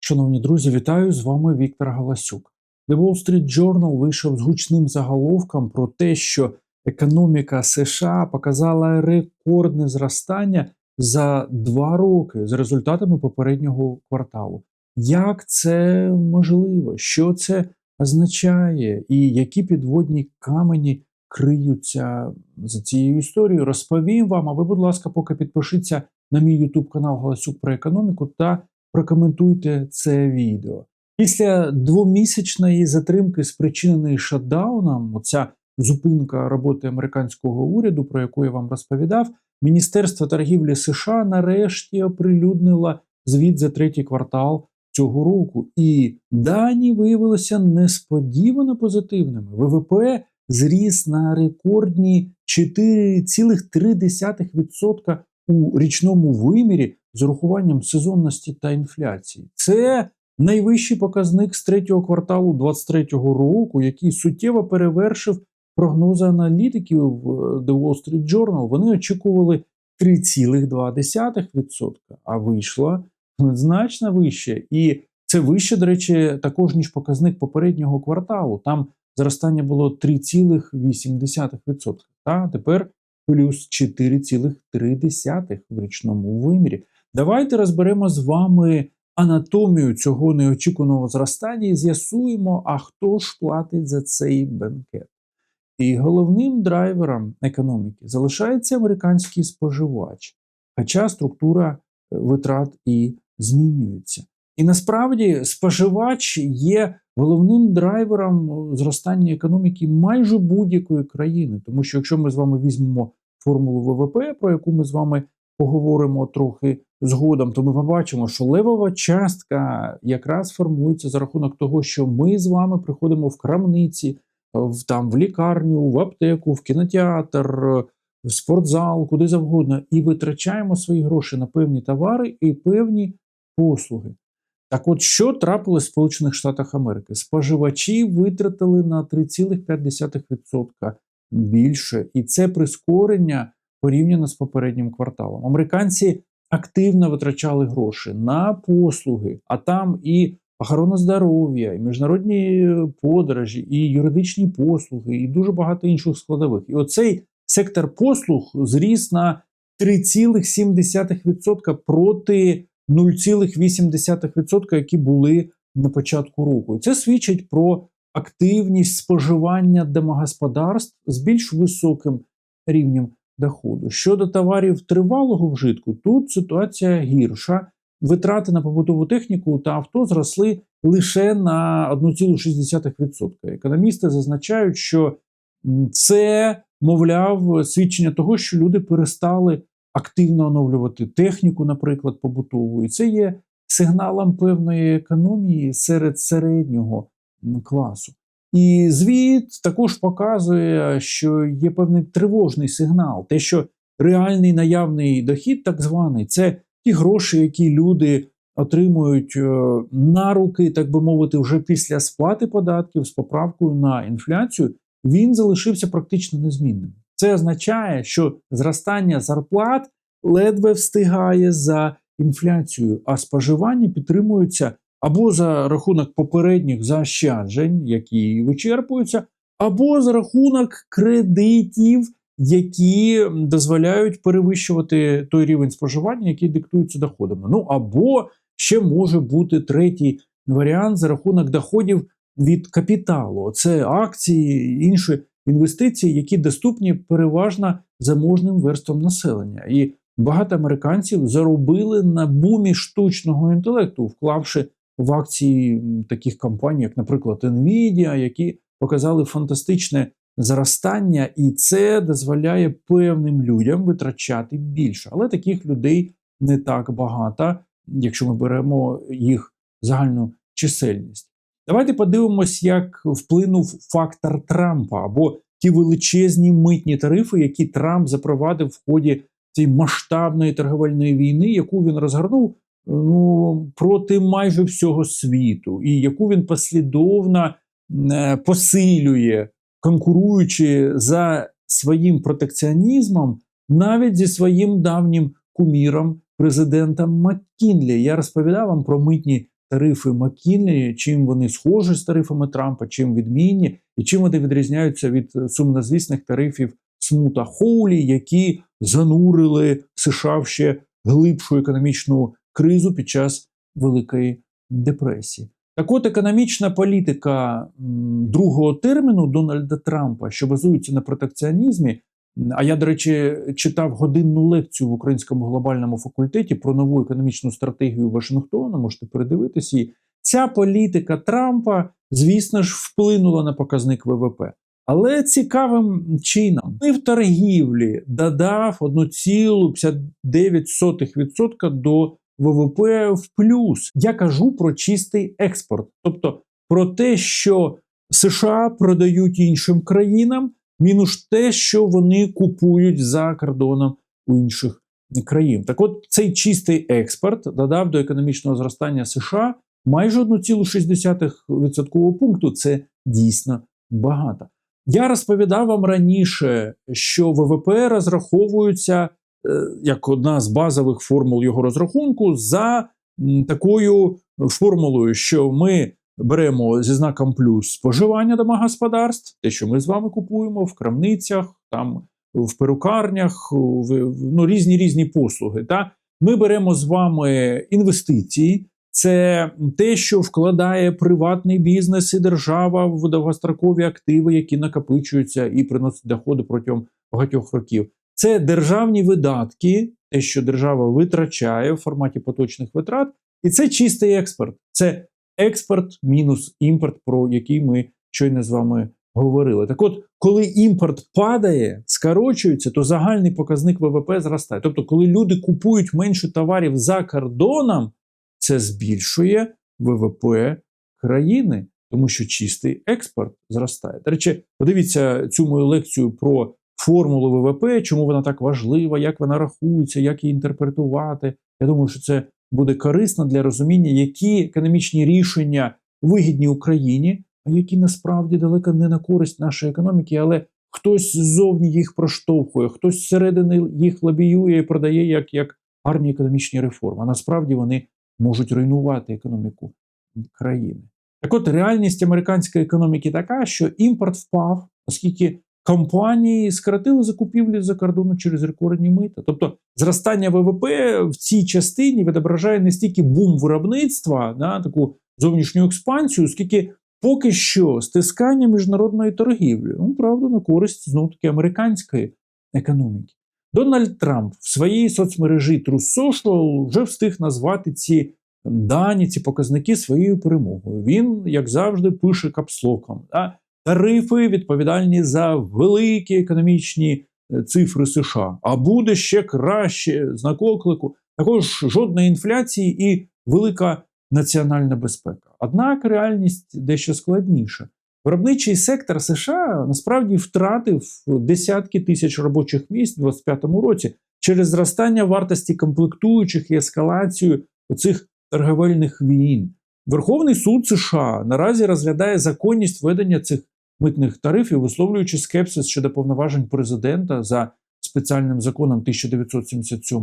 Шановні друзі, вітаю з вами Віктор Галасюк. The Wall Street Journal вийшов з гучним заголовком про те, що економіка США показала рекордне зростання за два роки з результатами попереднього кварталу. Як це можливо? Що це означає? І які підводні камені криються за цією історією? Розповім вам. А ви, будь ласка, поки підпишіться на мій YouTube канал Галасюк про економіку та прокоментуйте це відео. Після двомісячної затримки, спричиненої шатдауном, оця зупинка роботи американського уряду, про яку я вам розповідав, Міністерство торгівлі США нарешті оприлюднило звіт за третій квартал цього року. І дані виявилися несподівано позитивними. ВВП зріс на рекордні 4,3% у річному вимірі з урахуванням сезонності та інфляції. Це найвищий показник з третього кварталу 2023 року, який суттєво перевершив прогнози аналітиків в The Wall Street Journal. Вони очікували 3,2%, а вийшло значно вище. І це вище, до речі, також ніж показник попереднього кварталу. Там зростання було 3,8%. А тепер плюс 4,3 в річному вимірі. Давайте розберемо з вами анатомію цього неочікуваного зростання і з'ясуємо, а хто ж платить за цей бенкет. І головним драйвером економіки залишається американський споживач, хоча структура е, витрат і змінюється. І насправді споживач є головним драйвером зростання економіки майже будь-якої країни. Тому що якщо ми з вами візьмемо формулу ВВП, про яку ми з вами поговоримо трохи згодом, то ми побачимо, що левова частка якраз формується за рахунок того, що ми з вами приходимо в крамниці, в там в лікарню, в аптеку, в кінотеатр, в спортзал, куди завгодно, і витрачаємо свої гроші на певні товари і певні послуги. Так от, що трапилось в Сполучених Штатах Америки? Споживачі витратили на 3,5% більше, і це прискорення порівняно з попереднім кварталом. Американці активно витрачали гроші на послуги, а там і охорона здоров'я, і міжнародні подорожі, і юридичні послуги, і дуже багато інших складових. І оцей сектор послуг зріс на 3,7% проти 0,8%, які були на початку року. І це свідчить про активність споживання домогосподарств з більш високим рівнем доходу. Щодо товарів тривалого вжитку, тут ситуація гірша. Витрати на побутову техніку та авто зросли лише на 1,6%. Економісти зазначають, що це, мовляв, свідчення того, що люди перестали активно оновлювати техніку, наприклад, побутову. І це є сигналом певної економії серед середнього класу. І звіт також показує, що є певний тривожний сигнал, те, що реальний наявний дохід, так званий, це ті гроші, які люди отримують е, на руки, так би мовити, вже після сплати податків з поправкою на інфляцію, він залишився практично незмінним. Це означає, що зростання зарплат ледве встигає за інфляцією, а споживання підтримується або за рахунок попередніх заощаджень, які вичерпуються, або за рахунок кредитів, які дозволяють перевищувати той рівень споживання, який диктується доходами. Ну або ще може бути третій варіант за рахунок доходів від капіталу. Це акції, інші інвестиції, які доступні переважно заможним верствам населення. І багато американців заробили на бумі штучного інтелекту, вклавши в акції таких компаній, як, наприклад, Nvidia, які показали фантастичне зростання, і це дозволяє певним людям витрачати більше. Але таких людей не так багато, якщо ми беремо їх загальну чисельність. Давайте подивимось, як вплинув фактор Трампа або ті величезні митні тарифи, які Трамп запровадив в ході цієї масштабної торговельної війни, яку він розгорнув ну, проти майже всього світу, і яку він послідовно е, посилює, конкуруючи за своїм протекціонізмом, навіть зі своїм давнім куміром, президентом Маккінлі. Я розповідав вам про митні тарифи Маккінлі, чим вони схожі з тарифами Трампа, чим відмінні, і чим вони відрізняються від сумнозвісних тарифів Смута Хоулі, які занурили США в ще глибшу економічну кризу під час Великої депресії. Так от економічна політика другого терміну Дональда Трампа, що базується на протекціонізмі. А я, до речі, читав годинну лекцію в українському глобальному факультеті про нову економічну стратегію Вашингтона. Можете передивитися її. Ця політика Трампа, звісно ж, вплинула на показник ВВП. Але цікавим чином ми в торгівлі додав 1,59% до ВВП в плюс. Я кажу про чистий експорт, тобто про те, що США продають іншим країнам, мінус те, що вони купують за кордоном у інших країн. Так от цей чистий експорт додав до економічного зростання США майже 1,6% пункту. Це дійсно багато. Я розповідав вам раніше, що ВВП розраховується як одна з базових формул його розрахунку за такою формулою, що ми беремо зі знаком плюс споживання домогосподарств, те, що ми з вами купуємо в крамницях, там в перукарнях, в ну, різні різні послуги. Та? Ми беремо з вами інвестиції. Це те, що вкладає приватний бізнес і держава в довгострокові активи, які накопичуються і приносять доходи протягом багатьох років. Це державні видатки, те, що держава витрачає в форматі поточних витрат, і це чистий експорт. Це експорт мінус імпорт, про який ми щойно з вами говорили. Так от, коли імпорт падає, скорочується, то загальний показник ВВП зростає. Тобто, коли люди купують менше товарів за кордоном, це збільшує ВВП країни, тому що чистий експорт зростає. До речі, подивіться цю мою лекцію про формулу ВВП, чому вона так важлива, як вона рахується, як її інтерпретувати. Я думаю, що це буде корисно для розуміння, які економічні рішення вигідні Україні, а які насправді далеко не на користь нашої економіки, але хтось ззовні їх проштовхує, хтось зсередини їх лобіює і продає як, як гарні економічні реформи. А насправді вони можуть руйнувати економіку країни. Так от реальність американської економіки така, що імпорт впав, оскільки компанії скоротили закупівлі за кордону через рекордні мита. Тобто зростання ВВП в цій частині відображає не стільки бум виробництва, да, таку зовнішню експансію, скільки поки що стискання міжнародної торгівлі. Ну, правда, на користь знов таки американської економіки. Дональд Трамп в своїй соцмережі True Social вже встиг назвати ці дані, ці показники своєю перемогою. Він, як завжди, пише капслоком. Да? Тарифи відповідальні за великі економічні цифри США. А буде ще краще знак оклику. Також жодної інфляції і велика національна безпека. Однак реальність дещо складніша. Виробничий сектор США насправді втратив десятки тисяч робочих місць у 2025 році через зростання вартості комплектуючих і ескалацію оцих торговельних війн. Верховний суд США наразі розглядає законність введення цих митних тарифів, висловлюючи скепсис щодо повноважень президента за спеціальним законом 1977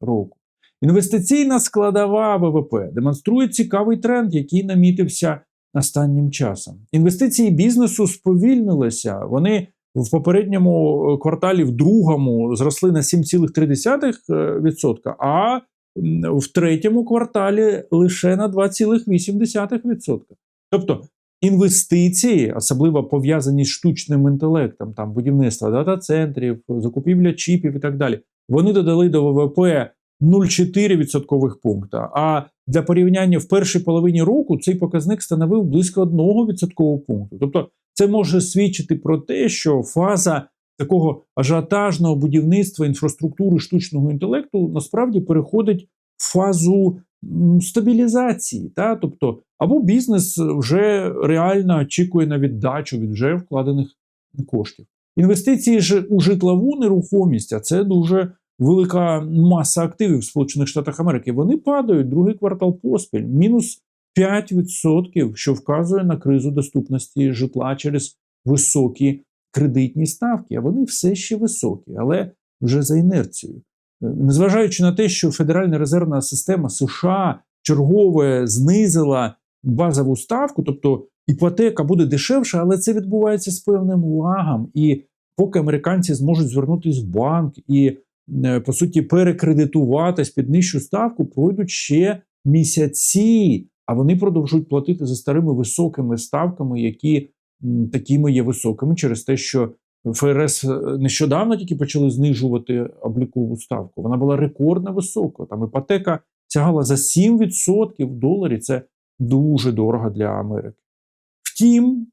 року. Інвестиційна складова ВВП демонструє цікавий тренд, який намітився останнім часом. Інвестиції бізнесу сповільнилися. Вони в попередньому кварталі, в другому, зросли на 7,3%, а в третьому кварталі лише на 2,8%. Тобто інвестиції, особливо пов'язані з штучним інтелектом, там будівництво дата-центрів, закупівля чіпів і так далі, вони додали до ВВП 0,4 відсоткових пункта. А для порівняння в першій половині року цей показник становив близько 1 відсоткового пункту. Тобто, це може свідчити про те, що фаза такого ажіотажного будівництва інфраструктури штучного інтелекту насправді переходить в фазу стабілізації. Та? Тобто, або бізнес вже реально очікує на віддачу від вже вкладених коштів. Інвестиції ж у житлову нерухомість, а це дуже велика маса активів в Сполучених Штатах Америки. Вони падають другий квартал поспіль, мінус 5%, що вказує на кризу доступності житла через високі кредитні ставки. А вони все ще високі, але вже за інерцією. Незважаючи на те, що Федеральна резервна система США чергове знизила базову ставку, тобто іпотека буде дешевша, але це відбувається з певним лагом. І поки американці зможуть звернутися в банк і, е, по суті, перекредитуватись під нижчу ставку, пройдуть ще місяці, а вони продовжують платити за старими високими ставками, які такими є високими, через те, що ФРС е, нещодавно тільки почали знижувати облікову ставку. Вона була рекордно висока. Там іпотека сягала за 7% в доларі. Це дуже дорого для Америки. Втім,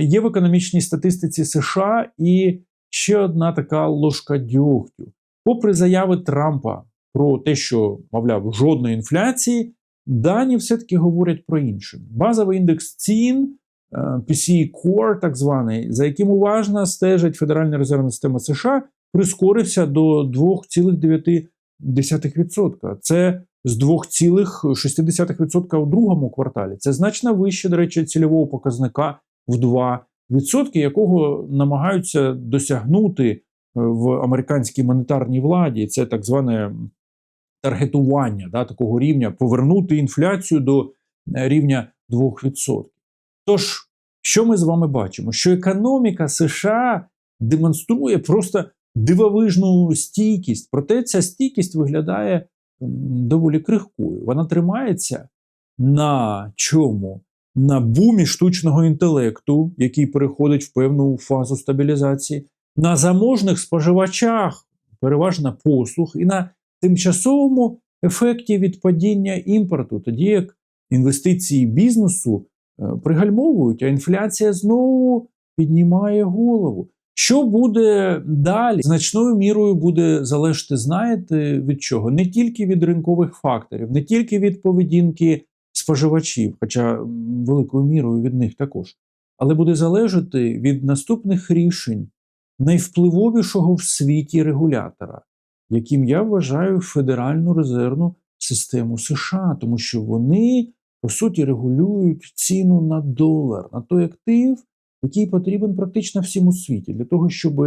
є в економічній статистиці США і ще одна така ложка дьогтю. Попри заяви Трампа про те, що, мовляв, жодної інфляції, дані все-таки говорять про інше. Базовий індекс цін, е, PCE Core, так званий, за яким уважно стежить Федеральна резервна система США, прискорився до 2,9%. Це з 2,6% у другому кварталі. Це значно вище, до речі, цільового показника в 2%, якого намагаються досягнути е, в американській монетарній владі. Це так зване таргетування да, такого рівня, повернути інфляцію до е, рівня 2%. Тож, що ми з вами бачимо? Що економіка США демонструє просто дивовижну стійкість, проте ця стійкість виглядає доволі крихкою. Вона тримається на чому? На бумі штучного інтелекту, який переходить в певну фазу стабілізації, на заможних споживачах, переважно послуг, і на тимчасовому ефекті від падіння імпорту, тоді як інвестиції бізнесу пригальмовують, а інфляція знову піднімає голову. Що буде далі? Значною мірою буде залежати, знаєте, від чого? Не тільки від ринкових факторів, не тільки від поведінки споживачів, хоча великою мірою від них також, але буде залежати від наступних рішень найвпливовішого в світі регулятора, яким я вважаю Федеральну резервну систему США, тому що вони по суті регулюють ціну на долар, на той актив, який потрібен практично всім у світі, для того, щоб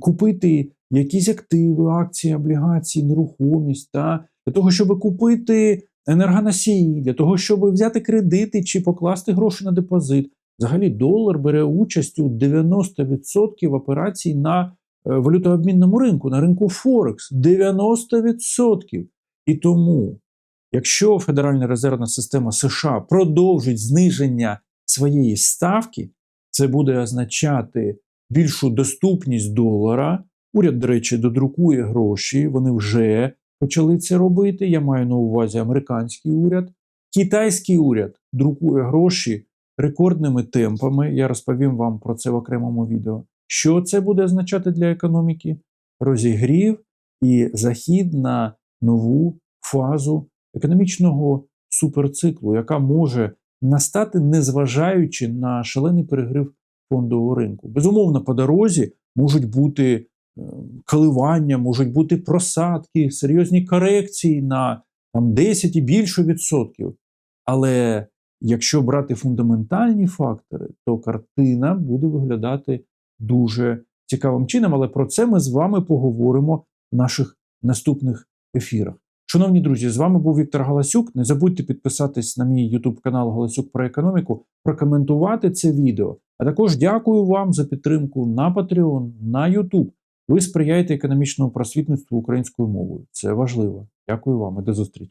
купити якісь активи, акції, облігації, нерухомість, та для того, щоб купити енергоносії, для того, щоб взяти кредити чи покласти гроші на депозит. Взагалі, долар бере участь у 90% операцій на е, валютообмінному ринку, на ринку Форекс. 90%. І тому, якщо Федеральна резервна система США продовжить зниження своєї ставки, це буде означати більшу доступність долара. Уряд, до речі, додрукує гроші, вони вже почали це робити. Я маю на увазі американський уряд. Китайський уряд друкує гроші рекордними темпами. Я розповім вам про це в окремому відео. Що це буде означати для економіки? Розігрів і захід на нову фазу економічного суперциклу, яка може настати, незважаючи на шалений перегрив фондового ринку. Безумовно, по дорозі можуть бути е, коливання, можуть бути просадки, серйозні корекції на там, 10 і більше відсотків. Але якщо брати фундаментальні фактори, то картина буде виглядати дуже цікавим чином. Але про це ми з вами поговоримо в наших наступних ефірах. Шановні друзі, з вами був Віктор Галасюк. Не забудьте підписатись на мій YouTube канал Галасюк про економіку, прокоментувати це відео. А також дякую вам за підтримку на Patreon, на YouTube. Ви сприяєте економічному просвітництву українською мовою. Це важливо. Дякую вам і до зустрічі.